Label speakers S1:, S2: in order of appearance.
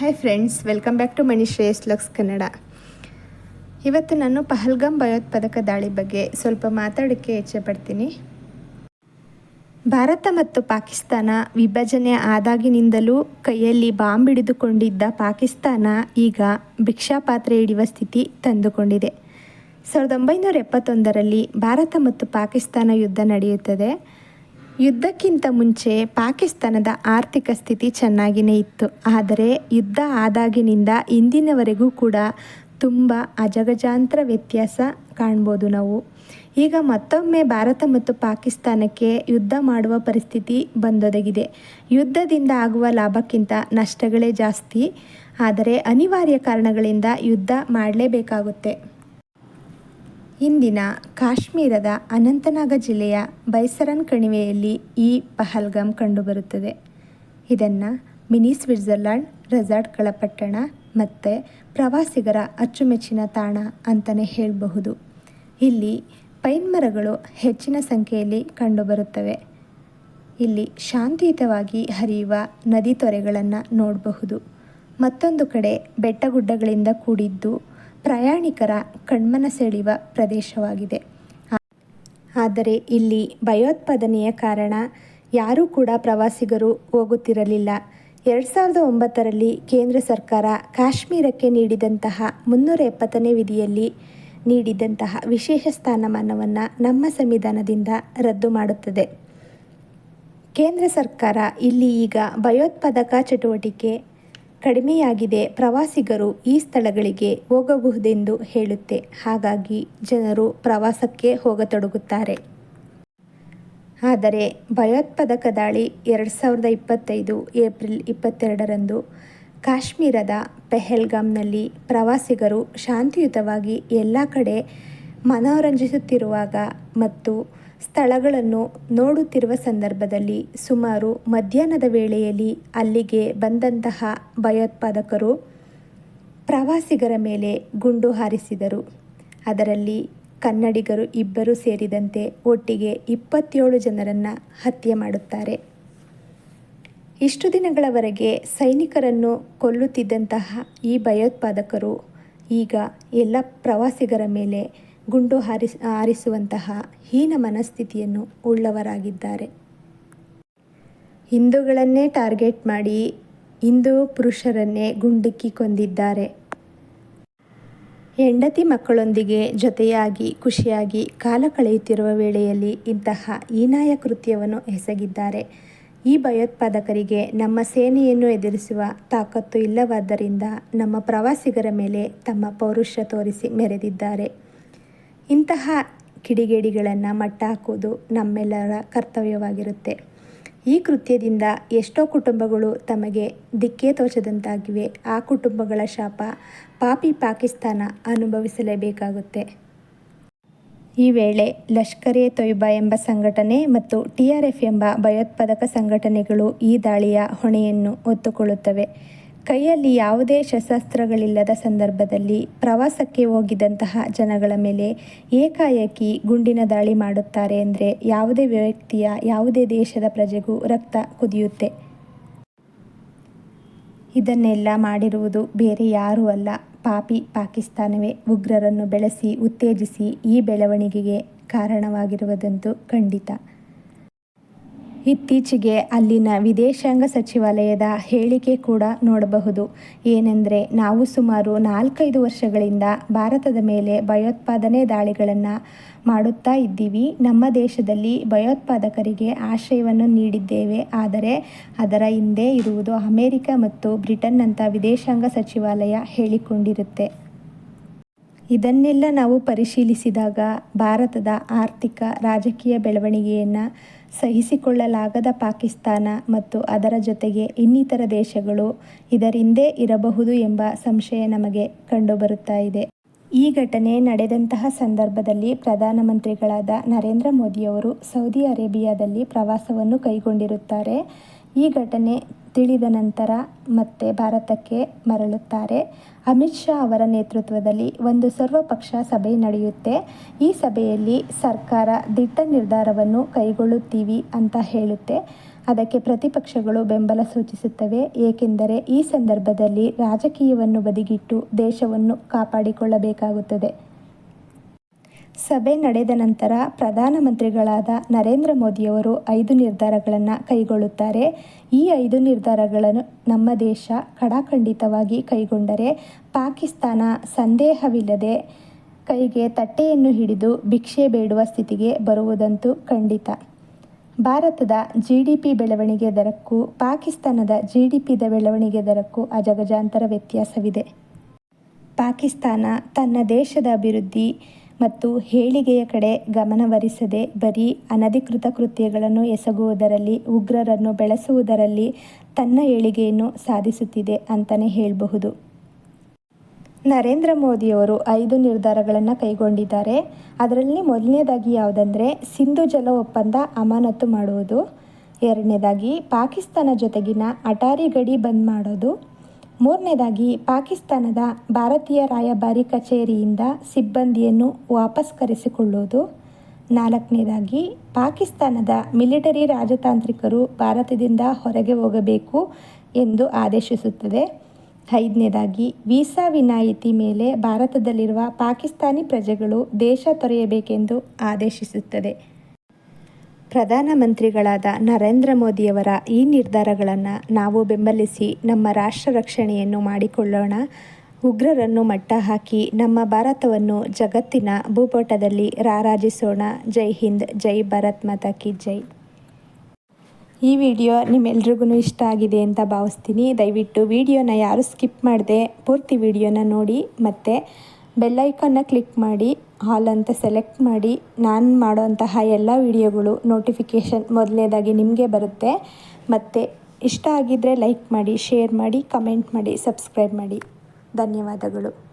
S1: Hi friends welcome back to Mani Shreyas lux Kannada ಇವತ್ತು ನಾನು ಪಹಲ್ಗಾಮ್ ಭಯೋತ್ಪಾದಕ ದಾಳಿ ಬಗ್ಗೆ ಸ್ವಲ್ಪ ಮಾತಾಡೋಕ್ಕೆ ಇಚ್ಛೆ ಪಡ್ತೀನಿ. ಭಾರತ ಮತ್ತು ಪಾಕಿಸ್ತಾನ ವಿಭಜನೆ ಆದಾಗಿನಿಂದಲೂ ಕೈಯಲ್ಲಿ ಬಾಂಬ್ ಹಿಡಿದುಕೊಂಡಿದ್ದ ಪಾಕಿಸ್ತಾನ ಈಗ ಭಿಕ್ಷಾಪಾತ್ರೆ ಹಿಡಿಯುವ ಸ್ಥಿತಿ ತಂದುಕೊಂಡಿದೆ. ಸಾವಿರದ ಒಂಬೈನೂರ ಎಪ್ಪತ್ತೊಂದರಲ್ಲಿ ಭಾರತ ಮತ್ತು ಪಾಕಿಸ್ತಾನ ಯುದ್ಧ ನಡೆಯುತ್ತದೆ. ಯುದ್ಧಕ್ಕಿಂತ ಮುಂಚೆ ಪಾಕಿಸ್ತಾನದ ಆರ್ಥಿಕ ಸ್ಥಿತಿ ಚೆನ್ನಾಗಿಯೇ ಇತ್ತು. ಆದರೆ ಯುದ್ಧ ಆದಾಗಿನಿಂದ ಇಂದಿನವರೆಗೂ ಕೂಡ ತುಂಬ ಅಜಗಜಾಂತರ ವ್ಯತ್ಯಾಸ ಕಾಣ್ಬೋದು ನಾವು. ಈಗ ಮತ್ತೊಮ್ಮೆ ಭಾರತ ಮತ್ತು ಪಾಕಿಸ್ತಾನಕ್ಕೆ ಯುದ್ಧ ಮಾಡುವ ಪರಿಸ್ಥಿತಿ ಬಂದೊದಗಿದೆ. ಯುದ್ಧದಿಂದ ಆಗುವ ಲಾಭಕ್ಕಿಂತ ನಷ್ಟಗಳೇ ಜಾಸ್ತಿ. ಆದರೆ ಅನಿವಾರ್ಯ ಕಾರಣಗಳಿಂದ ಯುದ್ಧ ಮಾಡಲೇಬೇಕಾಗುತ್ತೆ. ಇಂದಿನ ಕಾಶ್ಮೀರದ ಅನಂತನಾಗ ಜಿಲ್ಲೆಯ ಬೈಸರನ್ ಕಣಿವೆಯಲ್ಲಿ ಈ ಪಹಲ್ಗಾಮ್ ಕಂಡುಬರುತ್ತದೆ. ಇದನ್ನು ಮಿನಿ ಸ್ವಿಟ್ಜರ್ಲ್ಯಾಂಡ್ ರೆಸಾರ್ಟ್ಗಳ ಪಟ್ಟಣ ಮತ್ತು ಪ್ರವಾಸಿಗರ ಅಚ್ಚುಮೆಚ್ಚಿನ ತಾಣ ಅಂತಲೇ ಹೇಳಬಹುದು. ಇಲ್ಲಿ ಪೈನ್ ಮರಗಳು ಹೆಚ್ಚಿನ ಸಂಖ್ಯೆಯಲ್ಲಿ ಕಂಡುಬರುತ್ತವೆ. ಇಲ್ಲಿ ಶಾಂತಿಯುತವಾಗಿ ಹರಿಯುವ ನದಿ ತೊರೆಗಳನ್ನು ನೋಡಬಹುದು. ಮತ್ತೊಂದು ಕಡೆ ಬೆಟ್ಟಗುಡ್ಡಗಳಿಂದ ಕೂಡಿದ್ದು ಪ್ರಯಾಣಿಕರ ಕಣ್ಮನ ಸೆಳೆಯುವ ಪ್ರದೇಶವಾಗಿದೆ. ಆದರೆ ಇಲ್ಲಿ ಭಯೋತ್ಪಾದನೆಯ ಕಾರಣ ಯಾರೂ ಕೂಡ ಪ್ರವಾಸಿಗರು ಹೋಗುತ್ತಿರಲಿಲ್ಲ. ಎರಡು ಸಾವಿರದ ಒಂಬತ್ತರಲ್ಲಿ ಕೇಂದ್ರ ಸರ್ಕಾರ ಕಾಶ್ಮೀರಕ್ಕೆ ನೀಡಿದಂತಹ ಮುನ್ನೂರ ಎಪ್ಪತ್ತನೇ ವಿಧಿಯಲ್ಲಿ ನೀಡಿದಂತಹ ವಿಶೇಷ ಸ್ಥಾನಮಾನವನ್ನು ನಮ್ಮ ಸಂವಿಧಾನದಿಂದ ರದ್ದು ಮಾಡುತ್ತದೆ. ಕೇಂದ್ರ ಸರ್ಕಾರ ಇಲ್ಲಿ ಈಗ ಭಯೋತ್ಪಾದಕ ಚಟುವಟಿಕೆ ಕಡಿಮೆಯಾಗಿದೆ. ಪ್ರವಾಸಿಗರು ಈ ಸ್ಥಳಗಳಿಗೆ ಹೋಗಬಹುದೆಂದು ಹೇಳುತ್ತೆ. ಹಾಗಾಗಿ ಜನರು ಪ್ರವಾಸಕ್ಕೆ ಹೋಗತೊಡಗುತ್ತಾರೆ. ಆದರೆ ಭಯೋತ್ಪಾದಕ ದಾಳಿ ಎರಡು ಸಾವಿರದ ಇಪ್ಪತ್ತೈದು ಏಪ್ರಿಲ್ ಇಪ್ಪತ್ತೆರಡರಂದು ಕಾಶ್ಮೀರದ ಪೆಹಲ್ಗಾಮ್ನಲ್ಲಿ ಪ್ರವಾಸಿಗರು ಶಾಂತಿಯುತವಾಗಿ ಎಲ್ಲ ಕಡೆ ಮನೋರಂಜಿಸುತ್ತಿರುವಾಗ ಮತ್ತು ಸ್ಥಳಗಳನ್ನು ನೋಡುತ್ತಿರುವ ಸಂದರ್ಭದಲ್ಲಿ ಸುಮಾರು ಮಧ್ಯಾಹ್ನದ ವೇಳೆಯಲ್ಲಿ ಅಲ್ಲಿಗೆ ಬಂದಂತಹ ಭಯೋತ್ಪಾದಕರು ಪ್ರವಾಸಿಗರ ಮೇಲೆ ಗುಂಡು ಹಾರಿಸಿದರು. ಅದರಲ್ಲಿ ಕನ್ನಡಿಗರು ಇಬ್ಬರು ಸೇರಿದಂತೆ ಒಟ್ಟಿಗೆ ಇಪ್ಪತ್ತೇಳು ಜನರನ್ನು ಹತ್ಯೆ ಮಾಡುತ್ತಾರೆ. ಇಷ್ಟು ದಿನಗಳವರೆಗೆ ಸೈನಿಕರನ್ನು ಕೊಲ್ಲುತ್ತಿದ್ದಂತಹ ಈ ಭಯೋತ್ಪಾದಕರು ಈಗ ಎಲ್ಲ ಪ್ರವಾಸಿಗರ ಮೇಲೆ ಗುಂಡು ಹಾರಿಸ್ ಹಾರಿಸುವಂತಹ ಹೀನ ಮನಸ್ಥಿತಿಯನ್ನು ಉಳ್ಳವರಾಗಿದ್ದಾರೆ. ಹಿಂದೂಗಳನ್ನೇ ಟಾರ್ಗೆಟ್ ಮಾಡಿ ಹಿಂದೂ ಪುರುಷರನ್ನೇ ಗುಂಡಿಕ್ಕಿ ಕೊಂದಿದ್ದಾರೆ ಹೆಂಡತಿ ಮಕ್ಕಳೊಂದಿಗೆ ಜೊತೆಯಾಗಿ, ಖುಷಿಯಾಗಿ ಕಾಲ ಕಳೆಯುತ್ತಿರುವ ವೇಳೆಯಲ್ಲಿ ಇಂತಹ ಹೀನಾಯ ಕೃತ್ಯವನ್ನು ಎಸಗಿದ್ದಾರೆ. ಈ ಭಯೋತ್ಪಾದಕರಿಗೆ ನಮ್ಮ ಸೇನೆಯನ್ನು ಎದುರಿಸುವ ತಾಕತ್ತು ಇಲ್ಲವಾದ್ದರಿಂದ ನಮ್ಮ ಪ್ರವಾಸಿಗರ ಮೇಲೆ ತಮ್ಮ ಪೌರುಷ ತೋರಿಸಿ ಮೆರೆದಿದ್ದಾರೆ. ಇಂತಹ ಕಿಡಿಗೇಡಿಗಳನ್ನು ಮಟ್ಟ ಹಾಕುವುದು ನಮ್ಮೆಲ್ಲರ ಕರ್ತವ್ಯವಾಗಿರುತ್ತೆ. ಈ ಕೃತ್ಯದಿಂದ ಎಷ್ಟೋ ಕುಟುಂಬಗಳು ತಮಗೆ ದಿಕ್ಕೇ ತೋಚದಂತಾಗಿವೆ. ಆ ಕುಟುಂಬಗಳ ಶಾಪ ಪಾಪಿ ಪಾಕಿಸ್ತಾನ ಅನುಭವಿಸಲೇಬೇಕಾಗುತ್ತೆ. ಈ ವೇಳೆ ಲಷ್ಕರ್ ಎ ತೊಯ್ಬಾ ಎಂಬ ಸಂಘಟನೆ ಮತ್ತು ಟಿ ಆರ್ ಎಫ್ ಎಂಬ ಭಯೋತ್ಪಾದಕ ಸಂಘಟನೆಗಳು ಈ ದಾಳಿಯ ಹೊಣೆಯನ್ನು ಹೊತ್ತುಕೊಳ್ಳುತ್ತವೆ. ಕೈಯಲ್ಲಿ ಯಾವುದೇ ಶಸ್ತ್ರಾಸ್ತ್ರಗಳಿಲ್ಲದ ಸಂದರ್ಭದಲ್ಲಿ ಪ್ರವಾಸಕ್ಕೆ ಹೋಗಿದಂತಹ ಜನಗಳ ಮೇಲೆ ಏಕಾಏಕಿ ಗುಂಡಿನ ದಾಳಿ ಮಾಡುತ್ತಾರೆ ಅಂದರೆ ಯಾವುದೇ ವ್ಯಕ್ತಿಯ ಯಾವುದೇ ದೇಶದ ಪ್ರಜೆಗೂ ರಕ್ತ ಕುದಿಯುತ್ತೆ. ಇದನ್ನೆಲ್ಲ ಮಾಡಿರುವುದು ಬೇರೆ ಯಾರೂ ಅಲ್ಲ, ಪಾಪಿ ಪಾಕಿಸ್ತಾನವೇ. ಉಗ್ರರನ್ನು ಬೆಳೆಸಿ, ಉತ್ತೇಜಿಸಿ ಈ ಬೆಳವಣಿಗೆಗೆ ಕಾರಣವಾಗಿರುವುದಂತೂ ಖಂಡಿತ. ಇತ್ತೀಚೆಗೆ ಅಲ್ಲಿನ ವಿದೇಶಾಂಗ ಸಚಿವಾಲಯದ ಹೇಳಿಕೆ ಕೂಡ ನೋಡಬಹುದು. ಏನೆಂದರೆ, ನಾವು ಸುಮಾರು ನಾಲ್ಕೈದು ವರ್ಷಗಳಿಂದ ಭಾರತದ ಮೇಲೆ ಭಯೋತ್ಪಾದನೆ ದಾಳಿಗಳನ್ನು ಮಾಡುತ್ತಾ ಇದ್ದೀವಿ. ನಮ್ಮ ದೇಶದಲ್ಲಿ ಭಯೋತ್ಪಾದಕರಿಗೆ ಆಶ್ರಯವನ್ನು ನೀಡಿದ್ದೇವೆ. ಆದರೆ, ಅದರ ಹಿಂದೆ ಇರುವುದು ಅಮೇರಿಕ ಮತ್ತು ಬ್ರಿಟನ್ನಂಥ ವಿದೇಶಾಂಗ ಸಚಿವಾಲಯ ಹೇಳಿಕೊಂಡಿರುತ್ತೆ. ಇದನ್ನೆಲ್ಲ ನಾವು ಪರಿಶೀಲಿಸಿದಾಗ ಭಾರತದ ಆರ್ಥಿಕ, ರಾಜಕೀಯ ಬೆಳವಣಿಗೆಯನ್ನು ಸಹಿಸಿಕೊಳ್ಳಲಾಗದ ಪಾಕಿಸ್ತಾನ ಮತ್ತು ಅದರ ಜೊತೆಗೆ ಇನ್ನಿತರ ದೇಶಗಳು ಇದರಿಂದೇ ಇರಬಹುದು ಎಂಬ ಸಂಶಯ ನಮಗೆ ಕಂಡುಬರುತ್ತಾ ಇದೆ. ಈ ಘಟನೆ ನಡೆದಂತಹ ಸಂದರ್ಭದಲ್ಲಿ ಪ್ರಧಾನಮಂತ್ರಿಗಳಾದ ನರೇಂದ್ರ ಮೋದಿಯವರು ಸೌದಿ ಅರೇಬಿಯಾದಲ್ಲಿ ಪ್ರವಾಸವನ್ನು ಕೈಗೊಂಡಿರುತ್ತಾರೆ. ಈ ಘಟನೆ ತಿಳಿದ ನಂತರ ಮತ್ತೆ ಭಾರತಕ್ಕೆ ಮರಳುತ್ತಾರೆ. ಅಮಿತ್ ಶಾ ಅವರ ನೇತೃತ್ವದಲ್ಲಿ ಒಂದು ಸರ್ವಪಕ್ಷ ಸಭೆ ನಡೆಯುತ್ತೆ. ಈ ಸಭೆಯಲ್ಲಿ ಸರ್ಕಾರ ದಿಟ್ಟ ನಿರ್ಧಾರವನ್ನು ಕೈಗೊಳ್ಳುತ್ತೀವಿ ಅಂತ ಹೇಳುತ್ತೆ. ಅದಕ್ಕೆ ಪ್ರತಿಪಕ್ಷಗಳು ಬೆಂಬಲ ಸೂಚಿಸುತ್ತವೆ. ಏಕೆಂದರೆ ಈ ಸಂದರ್ಭದಲ್ಲಿ ರಾಜಕೀಯವನ್ನು ಬದಿಗಿಟ್ಟು ದೇಶವನ್ನು ಕಾಪಾಡಿಕೊಳ್ಳಬೇಕಾಗುತ್ತದೆ. ಸಭೆ ನಡೆದ ನಂತರ ಪ್ರಧಾನಮಂತ್ರಿಗಳಾದ ನರೇಂದ್ರ ಮೋದಿಯವರು ಐದು ನಿರ್ಧಾರಗಳನ್ನು ಕೈಗೊಳ್ಳುತ್ತಾರೆ. ಈ ಐದು ನಿರ್ಧಾರಗಳನ್ನು ನಮ್ಮ ದೇಶ ಕಡಾಖಂಡಿತವಾಗಿ ಕೈಗೊಂಡರೆ ಪಾಕಿಸ್ತಾನ ಸಂದೇಹವಿಲ್ಲದೆ ಕೈಗೆ ತಟ್ಟೆಯನ್ನು ಹಿಡಿದು ಭಿಕ್ಷೆ ಬೇಡುವ ಸ್ಥಿತಿಗೆ ಬರುವುದಂತೂ ಖಂಡಿತ. ಭಾರತದ ಜಿ ಡಿ ಪಿ ಬೆಳವಣಿಗೆ ದರಕ್ಕೂ ಪಾಕಿಸ್ತಾನದ ಜಿ ಡಿ ಪಿದ ಬೆಳವಣಿಗೆ ದರಕ್ಕೂ ಅಜಗಜಾಂತರ ವ್ಯತ್ಯಾಸವಿದೆ. ಪಾಕಿಸ್ತಾನ ತನ್ನ ದೇಶದ ಅಭಿವೃದ್ಧಿ ಮತ್ತು ಹೇಳಿಗೆಯ ಕಡೆ ಗಮನವರಿಸದೆ ಬರೀ ಅನಧಿಕೃತ ಕೃತ್ಯಗಳನ್ನು ಎಸಗುವುದರಲ್ಲಿ, ಉಗ್ರರನ್ನು ಬೆಳೆಸುವುದರಲ್ಲಿ ತನ್ನ ಏಳಿಗೆಯನ್ನು ಸಾಧಿಸುತ್ತಿದೆ ಅಂತಲೇ ಹೇಳಬಹುದು. ನರೇಂದ್ರ ಮೋದಿಯವರು ಐದು ನಿರ್ಧಾರಗಳನ್ನು ಕೈಗೊಂಡಿದ್ದಾರೆ. ಅದರಲ್ಲಿ ಮೊದಲನೇದಾಗಿ ಯಾವುದಂದರೆ, ಸಿಂಧು ಜಲ ಒಪ್ಪಂದ ಅಮಾನತು ಮಾಡುವುದು. ಎರಡನೇದಾಗಿ, ಪಾಕಿಸ್ತಾನ ಜೊತೆಗಿನ ಅಟಾರಿ ಗಡಿ ಬಂದ್ ಮಾಡೋದು. ಮೂರನೇದಾಗಿ, ಪಾಕಿಸ್ತಾನದ ಭಾರತೀಯ ರಾಯಭಾರಿ ಕಚೇರಿಯಿಂದ ಸಿಬ್ಬಂದಿಯನ್ನು ವಾಪಸ್ ಕರೆಸಿಕೊಳ್ಳುವುದು ನಾಲ್ಕನೇದಾಗಿ, ಪಾಕಿಸ್ತಾನದ ಮಿಲಿಟರಿ ರಾಜತಾಂತ್ರಿಕರು ಭಾರತದಿಂದ ಹೊರಗೆ ಹೋಗಬೇಕು ಎಂದು ಆದೇಶಿಸುತ್ತದೆ. ಐದನೇದಾಗಿ, ವೀಸಾ ವಿನಾಯಿತಿ ಮೇಲೆ ಭಾರತದಲ್ಲಿರುವ ಪಾಕಿಸ್ತಾನಿ ಪ್ರಜೆಗಳು ದೇಶ ತೊರೆಯಬೇಕೆಂದು ಆದೇಶಿಸುತ್ತದೆ. ಪ್ರಧಾನಮಂತ್ರಿಗಳಾದ ನರೇಂದ್ರ ಮೋದಿಯವರ ಈ ನಿರ್ಧಾರಗಳನ್ನು ನಾವು ಬೆಂಬಲಿಸಿ ನಮ್ಮ ರಾಷ್ಟ್ರ ರಕ್ಷಣೆಯನ್ನು ಮಾಡಿಕೊಳ್ಳೋಣ. ಉಗ್ರರನ್ನು ಮಟ್ಟ ಹಾಕಿ ನಮ್ಮ ಭಾರತವನ್ನು ಜಗತ್ತಿನ ಭೂಪಟದಲ್ಲಿ ರಾರಾಜಿಸೋಣ. ಜೈ ಹಿಂದ್, ಜೈ ಭಾರತ್ ಮಾತಾ ಕಿ ಜೈ. ಈ ವಿಡಿಯೋ ನಿಮ್ಮೆಲ್ರಿಗೂ ಇಷ್ಟ ಆಗಿದೆ ಅಂತ ಭಾವಿಸ್ತೀನಿ. ದಯವಿಟ್ಟು ವಿಡಿಯೋನ ಯಾರು ಸ್ಕಿಪ್ ಮಾಡದೆ, ಪೂರ್ತಿ ವಿಡಿಯೋನ ನೋಡಿ. ಮತ್ತು ಬೆಲ್ಲೈಕನ್ನ ಕ್ಲಿಕ್ ಮಾಡಿ ಹಾಲ್ ಅಂತ ಸೆಲೆಕ್ಟ್ ಮಾಡಿ, ನಾನು ಮಾಡೋಂತಹ ಎಲ್ಲ ವಿಡಿಯೋಗಳು ನೋಟಿಫಿಕೇಷನ್ ಮೊದಲನೇದಾಗಿ ನಿಮಗೆ ಬರುತ್ತೆ. ಮತ್ತು ಇಷ್ಟ ಆಗಿದ್ದರೆ ಲೈಕ್ ಮಾಡಿ ಶೇರ್ ಮಾಡಿ ಕಮೆಂಟ್ ಮಾಡಿ ಸಬ್ಸ್ಕ್ರೈಬ್ ಮಾಡಿ. ಧನ್ಯವಾದಗಳು.